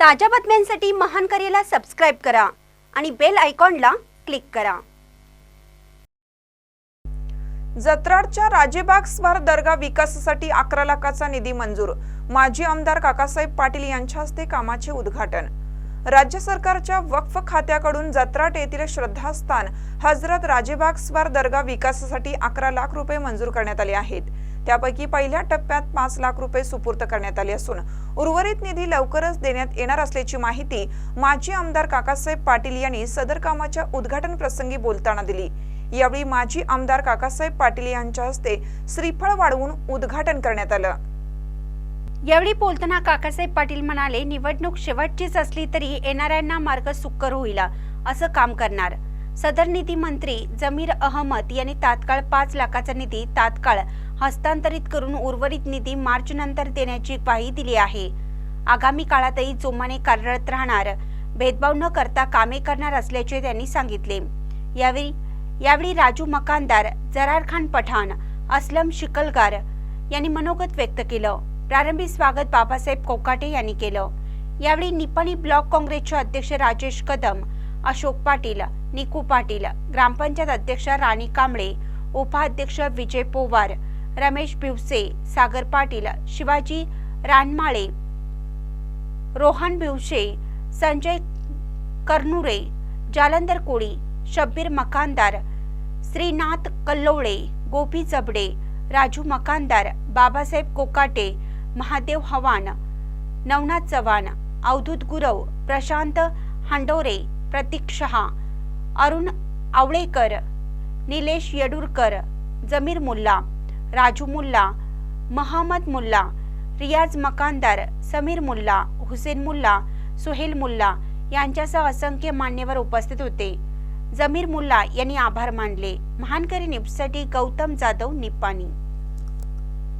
ताज्या बातम्यांसाठी महान करेला सबस्क्राईब करा आणि बेल आयकॉनला क्लिक करा. जत्राडच्या राजेबाग स्वार दर्गा विकासासाठी अकरा लाखाचा निधी मंजूर. माजी आमदार काकासाहेब पाटील यांच्या हस्ते कामाचे उद्घाटन. राज्य सरकारच्या वक्फ खात्याकडून जत्राट येथील श्रद्धास्थान हजरत राजेबाग स्वार दर्गा विकासासाठी अकरा लाख रुपये मंजूर करण्यात आले आहेत. त्यापैकी पहिल्या टप्प्यात पाच लाख रुपये सुपूर्त करण्यात आले असून उर्वरित निधी लवकरच देण्यात येणार असल्याची माहिती माजी आमदार काकासाहेब पाटील यांनी सदर कामाच्या उद्घाटन प्रसंगी बोलताना दिली. यावेळी माजी आमदार काकासाहेब पाटील यांच्या हस्ते श्रीफळ वाढवून उद्घाटन करण्यात आलं. यावेळी बोलताना काकासाहेब पाटील म्हणाले निवडणूक शेवटचीच असली तरी येणाऱ्यांना मार्ग सुकर होईल असं काम करणार. सदर निधी मंत्री जमीर अहमद यांनी तात्काळ पाच लाखाचा निधी तात्काळ हस्तांतरित करून उर्वरित निधी मार्च नंतर देण्याची ग्वाही दिली आहे. आगामी काळातही जोमाने कार्यरत राहणार भेदभाव न करता कामे करणार असल्याचे त्यांनी सांगितले. यावेळी यावेळी राजू मकानदार जरार खान पठाण असलम शिकलगार यांनी मनोगत व्यक्त केलं. प्रारंभी स्वागत बाबासाहेब कोकाटे यांनी केलं. यावेळी निपाणी ब्लॉक काँग्रेसचे अध्यक्ष राजेश कदम अशोक पाटील निकू पाटील ग्रामपंचायत अध्यक्ष राणी कांबळे उपाध्यक्ष विजय पोवार रमेश भिवसे सागर पाटील शिवाजी रानमाळे रोहन भिवसे संजय करनुरे जालंधर कोळी शब्बीर मकानदार श्रीनाथ कल्लोळे गोपी जबडे राजू मकानदार बाबासाहेब कोकाटे महादेव हवान नवनाथ चव्हाण अवधूत गुरव प्रशांत हांडोरे प्रतीक शहा अरुण आवळेकर निलेश येडूरकर जमीर मुल्ला राजू मुल्ला महमद मुल्ला रियाज मकानदार समीर मुल्ला हुसेन मुल्ला सुहेल मुल्ला यांच्यासह असंख्य मान्यवर उपस्थित होते. जमीर मुल्ला यांनी आभार मानले. महानकरी निपसाठी गौतम जाधव निप्पाणी.